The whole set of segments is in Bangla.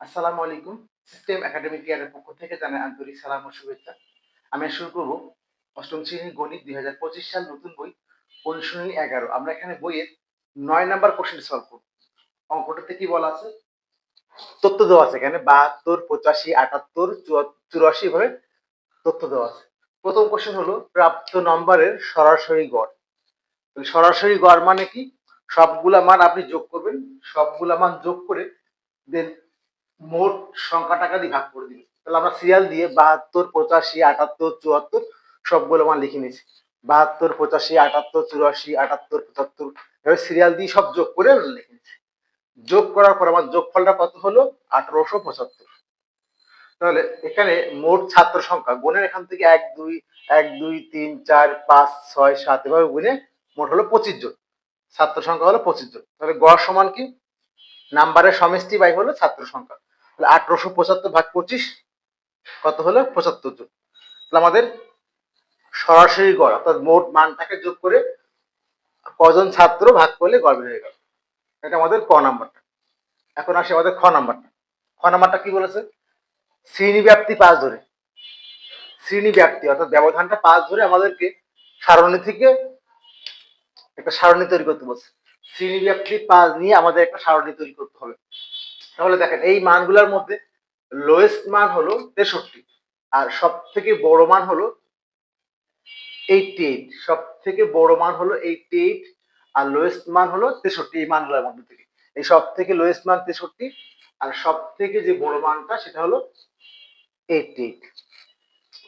আসসালামু আলাইকুম। সিস্টেম একাডেমিক কেয়ারের পক্ষ থেকে জানাই আন্তরিক সালাম ও শুভেচ্ছা। আমি শুরু করব অষ্টম শ্রেণির গণিত দুই হাজার পঁচিশ সাল নতুন বই অনুশীলনী এগারো। আমরা এখানে বইয়ের নয় নাম্বার কোশ্চেন সলভ করব। অঙ্কটাতে কি বলা আছে? তথ্য দেওয়া আছে এখানে। বাহাত্তর, পঁচাশি, আটাত্তর চুরাশি ভাবে তথ্য দেওয়া আছে। প্রথম কোশ্চেন হলো, প্রাপ্ত নম্বরের সরাসরি গড়। সরাসরি গড় মানে কি? সবগুলা মান আপনি যোগ করবেন, সবগুলা মান যোগ করে দেন মোট সংখ্যা টাকা দিয়ে ভাগ করে দিবেন তাহলে আমরা সিরিয়াল দিয়ে বাহাত্তর, পঁচাশি, আটাত্তর, চুয়াত্তর সবগুলো মান লিখে নিয়েছি। বাহাত্তর, পঁচাশি, আটাত্তর, চুরাশি, আটাত্তর, পঁচাত্তর এভাবে সিরিয়াল দিয়ে সব যোগ করে লিখে নিয়েছি। যোগ করার পর আমার যোগফলটা কত হলো? আঠারোশো পঁচাত্তর। তাহলে এখানে মোট ছাত্র সংখ্যা গুণের এখান থেকে এক, দুই এক, দুই, তিন, চার, পাঁচ, ছয়, সাত এভাবে গুণে মোট হলো পঁচিশ জন। ছাত্র সংখ্যা হলো পঁচিশ জন। তাহলে গড় সমান কি? নাম্বারের সমষ্টি বাই হলো ছাত্র সংখ্যা। আঠারোশো পঁচাত্তর ভাগ পঁচিশ, কত হলো? পঁচাত্তর জন তাহলে আমাদের সরাসরি গড়, অর্থাৎ মোট মানটাকে যোগ করে কজন ছাত্র ভাগ করলে গড় বের হয়ে গেল। এটা আমাদের ক নাম্বারটা। এখন আসে আমাদের খ নাম্বারটা। খ নাম্বারটা কি বলেছে? শ্রেণি ব্যাপ্তি পাঁচ ধরে। শ্রেণি ব্যাপ্তি অর্থাৎ ব্যবধানটা পাঁচ ধরে আমাদেরকে সারণী থেকে একটা সারণী তৈরি করতে বলছে। শ্রেণি ব্যাপ্তি পাঁচ নিয়ে আমাদের একটা সারণী তৈরি করতে হবে। তাহলে দেখেন, এই মানগুলোর মধ্যে লোয়েস্ট মান হলো তেষট্টি, আর সব থেকে বড় মান হলো এইটটি এইট সব থেকে বড় মান হলো এইটটি এইট আর লোয়েস্ট মান হলো তেষট্টি, এই মানগুলোর মধ্যে থেকে। এই সব থেকে লোয়েস্ট মান তেষট্টি, আর সব থেকে যে বড় মানটা সেটা হলো এইটটি এইট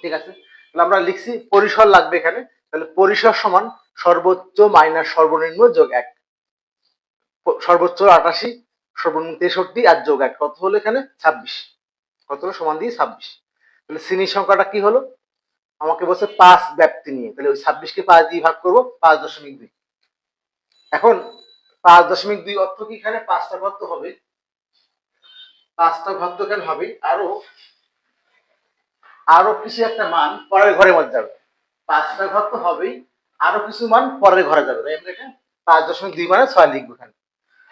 ঠিক আছে? তাহলে আমরা লিখছি পরিসর লাগবে এখানে। তাহলে পরিসর সমান সর্বোচ্চ মাইনাস সর্বনিম্ন যোগ এক। সর্বোচ্চ আটাশি সর্বনিম্ন তেষট্টি আর যোগ এক, কত হলো এখানে? ছাব্বিশ। কত হলো? সমান দিয়ে ছাব্বিশ। তাহলে শ্রেণির সংখ্যাটা কি হলো? আমাকে বলছে পাঁচ ব্যাপ্তি নিয়ে। তাহলে ওই ছাব্বিশকে পাঁচ দিয়ে ভাগ করব, পাঁচ দশমিক দুই। এখন পাঁচ দশমিক দুই অর্থ কি এখানে? পাঁচটা ঘর তো হবে। পাঁচটা ঘর তো এখানে হবে আরও আরও কিছু একটা মান পরের ঘরের মধ্যে যাবে। পাঁচটা ঘর তো হবেই। আরও কিছু মান পরের ঘরে যাবে। তাই আমরা এখানে পাঁচ দশমিক দুই মানে ছয় লিখব এখানে।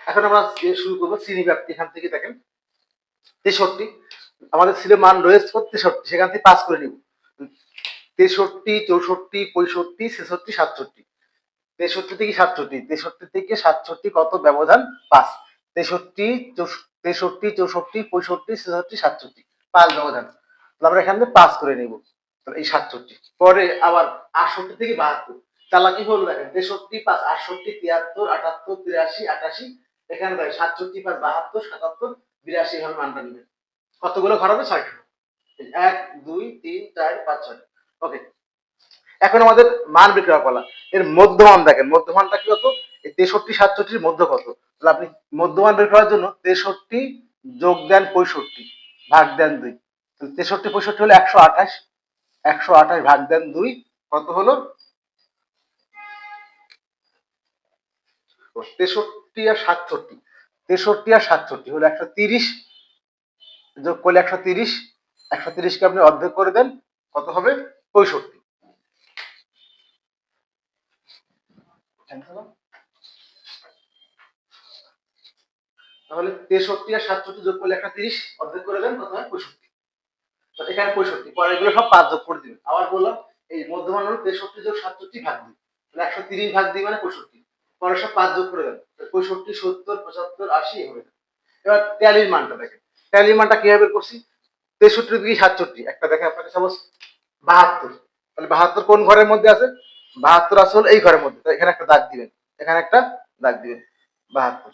এখন আমরা শুরু করব শ্রেণি ব্যাপ্তি এখান থেকে দেখেন। তেষট্টি, আমাদের ছিল মান রয়েছে তেষট্টি, সেখান থেকে পাস করে নিব। তেষট্টি, চৌষট্টি, পঁয়ষট্টি, ছেষট্টি, সাতষট্টি। তেষট্টি থেকে সাতষট্টি, তেষট্টি থেকে সাতষট্টি কত ব্যবধান পাঁচ তেষট্টি তেষট্টি, চৌষট্টি, পঁয়ষট্টি, ছেষট্টি, সাতষট্টি, পাঁচ ব্যবধান। তাহলে আমরা এখান থেকে পাস করে নিব এই সাতষট্টি। পরে আবার আটষট্টি থেকে বাহাত্তর। চালাকি হলো দেখেন, তেষট্টি পাঁচ আটষট্টি, তিয়াত্তর, আটাত্তর, তিরাশি, আটাশি এখানে দেখেন সাতষট্টি পাঁচ বাহাত্তর সাতাত্তর বিরাশি এভাবে মানটা নেবেন। কতগুলো ঘর হবে? ছয়টা এক দুই তিন চার পাঁচ ছয় ওকে। এখন আমাদের মান বের করা পালা এর মধ্যমান দেখেন। মধ্যমানটা কি হতো এই তেষট্টি সাতষট্টির মধ্য কত? তাহলে আপনি মধ্যমান বের করার জন্য তেষট্টি যোগ দেন পঁয়ষট্টি ভাগ দেন দুই। তেষট্টি পঁয়ষট্টি হলো একশো আঠাশ। একশো আঠাশ ভাগ দেন দুই। কত হলো? ও, তেষট্টি আর সাতষট্টি। তেষট্টি আর সাতষট্টি হলো একশো তিরিশ যোগ করলে একশো তিরিশ। একশো তিরিশকে আপনি অর্ধেক করে দেন, কত হবে? পঁয়ষট্টি। তাহলে তেষট্টি আর সাতষট্টি যোগ করলে একটা তিরিশ, অর্ধেক করে দেন, কত হয়? পঁয়ষট্টি। এখানে পঁয়ষট্টি। পরে এগুলো সব পাঁচ যোগ করে দিবেন। আবার বললাম, এই মধ্যমান হলো তেষট্টি যোগ সাতষট্টি ভাগ দিই তাহলে একশো তিরিশ ভাগ দিই মানে পঁয়ষট্টি। পরে পাঁচ যোগ করে দেন, পঁয়ষট্টি, সত্তর, পঁচাত্তর, আশি, এভাবে এবার ট্যালির মানটা দেখেন। ট্যালির মানটা কীভাবে করছি? তেষট্টি থেকে সাতষট্টি, একটা দেখেন আপনাকে সাপোজ বাহাত্তর। তাহলে বাহাত্তর কোন ঘরের মধ্যে আছে? বাহাত্তর আছে হলো এই ঘরের মধ্যে। এখানে একটা দাগ দিবেন, এখানে একটা দাগ দিবেন, বাহাত্তর।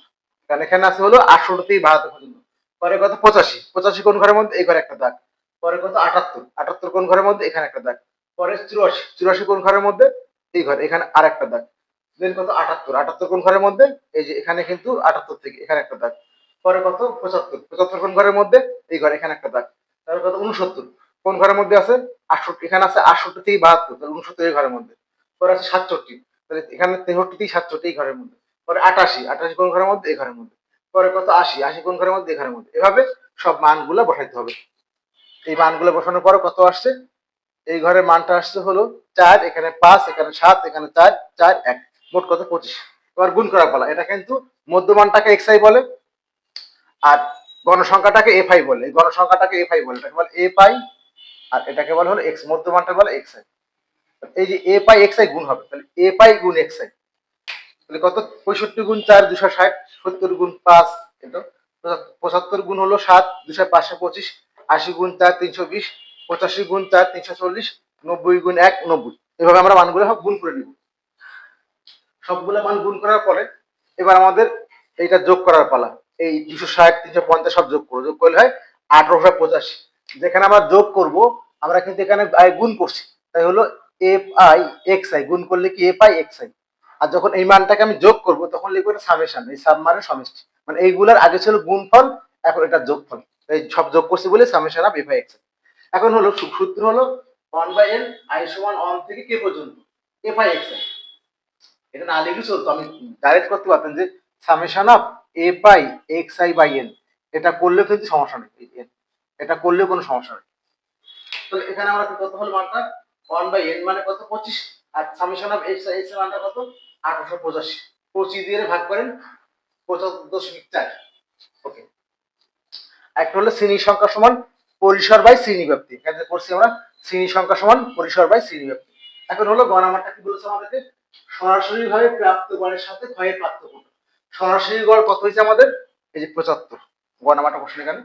কারণ এখানে আছে হলো আটষট্টি বাহাত্তর পর্যন্ত। পরে কত পঁচাশি। পঁচাশি কোন ঘরের মধ্যে? এই ঘরে একটা দাগ। পরে কত আটাত্তর। আটাত্তর কোন ঘরের মধ্যে? এখানে একটা দাগ। পরে চুরাশি। চুরাশি কোন ঘরের মধ্যে? এই ঘর। এখানে আর একটা দাগ। দেন কত? আটাত্তর। আটাত্তর কোন ঘরের মধ্যে? এই যে এখানে কিন্তু আটাত্তর থেকে, এখানে একটা দাগ। পরে কত? পঁচাত্তর। পঁচাত্তর কোন ঘরের মধ্যে? এই ঘরে, এখানে একটা দাগ। তারপরে কত? উনসত্তর কোন ঘরের মধ্যে আছে? আটষট্টি। এখানে আছে আটষট্টি থেকে বাহাত্তর, তাহলে উনসত্তর এই ঘরের মধ্যে। পরে আছে সাতষট্টি। তাহলে এখানে তেষট্টি থেকে সাতষট্টি এই ঘরের মধ্যে। পরে আটাশি। আটাশি কোন ঘরের মধ্যে? এই ঘরের মধ্যে। পরে কত? আশি। আশি কোন ঘরের মধ্যে? এই ঘরের মধ্যে। এভাবে সব মানগুলো বসাইতে হবে। এই মানগুলো বসানোর পরে কত আসছে? এই ঘরের মানটা আসছে হলো চার, এখানে পাঁচ, এখানে সাত, এখানে চার চার, এক। মোট কত? পঁচিশ। এবার গুণ করা পালা। এটা কিন্তু মধ্যমানটাকে এক্সাই বলে আর গণসংখ্যাটাকে এফ আই বলে। গণসংখ্যাটাকে এফ আই বলে। এটাকে বলে এ পাই আর এটাকে বলে হলো এক্স মধ্যমানটা বলে এক্স আই এই যে এ পাই এক্স আই গুণ হবে, তাহলে এ পাই গুণ এক্স আই তাহলে কত? পঁয়ষট্টি গুণ চার, দুশো ষাট। সত্তর গুণ পাঁচ এটা পঁচাত্তর গুণ হলো সাত, দুশো পাঁচশো পঁচিশ। আশি গুণ চার, তিনশো বিশ। পঁচাশি গুণ চার, তিনশো চল্লিশ। নব্বই গুণ এক, নব্বই। এভাবে আমরা মানগুলো সব গুণ করে নিব। সবগুলো মান গুণ করার পরে এবার আমাদের এইটা যোগ করার পালা। এই দুশো ষাট, তিনশো পঞ্চাশ সব যোগ করব। যোগ করলে হয় আঠারোশো পঁচাশি। যেখানে আমরা যোগ করব, আমরা কিন্তু এখানে আই গুণ করছি। তাই হলো এফ আই এক্স আই গুণ করলে কি এফ আই এক্স আই আর যখন এই মানটাকে আমি যোগ করব, তখন লিখব এটা সামেশন। এই সাব মানে সমষ্টি। মানে এইগুলার আগে ছিল গুণফল, এখন এটা যোগফল। এই সব যোগ করছি বলে summation of f i x এখন হলো সূত্র হলো ওয়ান বাই এন আই সমান ওয়ান থেকে কে পর্যন্ত। এফ আই এক্স আই এটা না লিখলে চলতো। আমি ডাইরেক্ট করতে পারতাম যে summation of a pi x i by n এটা করলেও কিন্তু সমস্যা নেই। এটা করলেও কোনো সমস্যা নেই। তাহলে এখানে আমরা কত হলো মানটা? ওয়ান বাই এন মানে কত? পঁচিশ। আর সামেশন অফ এক্স এক্সের মানটা কত? আঠারোশো পঁচাশি। পঁচিশ দিয়ে ভাগ করেন পঁচাত্তর দশমিক চার। ওকে। একটা হলো শ্রেণি সংখ্যা সমান পরিসর বাই শ্রেণি ব্যাপ্তি। এখানে করছি আমরা, শ্রেণি সংখ্যা সমান পরিসর বাই শ্রেণি ব্যাপ্তি। এখন হলো গণ আমারটা কি বলেছে আমাদেরকে? সরাসরি ভাবে প্রাপ্ত গড়ের সাথে ক্ষয়ের পার্থক্য সরাসরি গড় কত হয়েছে আমাদের? এই যে পঁচাত্তর। গণামাটা কোশ্চেন এখানে।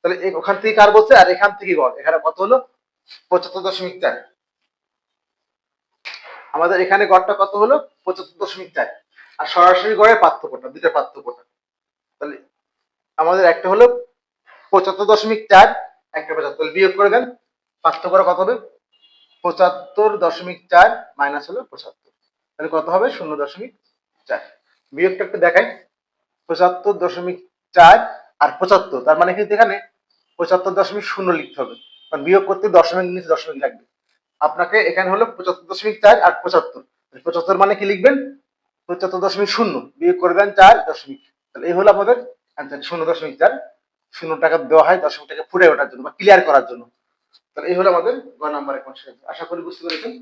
তাহলে ওখান থেকে কার বলছে আর এখান থেকে গড়। এখানে কত হলো? পঁচাত্তর দশমিক চার। আমাদের এখানে গড়টা কত হলো? পঁচাত্তর দশমিক চার। আর সরাসরি গড়ের পার্থক্যটা দুইটা পার্থক্যটা তাহলে আমাদের একটা হলো পঁচাত্তর দশমিক চার, একটা পঁচাত্তর। বিয়োগ করে দেন। পার্থক্যটা কত হবে? পঁচাত্তর দশমিক চার মাইনাস হলো পঁচাত্তর। তাহলে কত হবে? শূন্য দশমিক চার। বিয়োগটা একটু দেখাই। পঁচাত্তর দশমিক চার আর পঁচাত্তর, তার মানে কিন্তু এখানে পঁচাত্তর দশমিক শূন্য লিখতে হবে। কারণ বিয়োগ করতে দশমিক নিচে দশমিক লাগবে। আপনাকে এখানে হলো পঁচাত্তর দশমিক চার আর পঁচাত্তর। পঁচাত্তর মানে কি লিখবেন? পঁচাত্তর দশমিক শূন্য। বিয়োগ করে দেন চার দশমিক। তাহলে এই হলো আমাদের অ্যান্সার শূন্য দশমিক চার। শূন্য টাকা দেওয়া হয় দশমিক টাকা ফুটে ওঠার জন্য বা ক্লিয়ার করার জন্য। তাহলে এই হলো আমাদের গ নাম্বারের কোশ্চেন আশা করি বুঝতে পেরেছেন।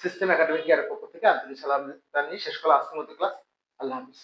সিস্টেম একাডেমিক কেয়ারের পক্ষ থেকে আব্দুল সালাম জানিয়ে শেষ করা আজকের মতো ক্লাস আল্লাহ হাফিজ।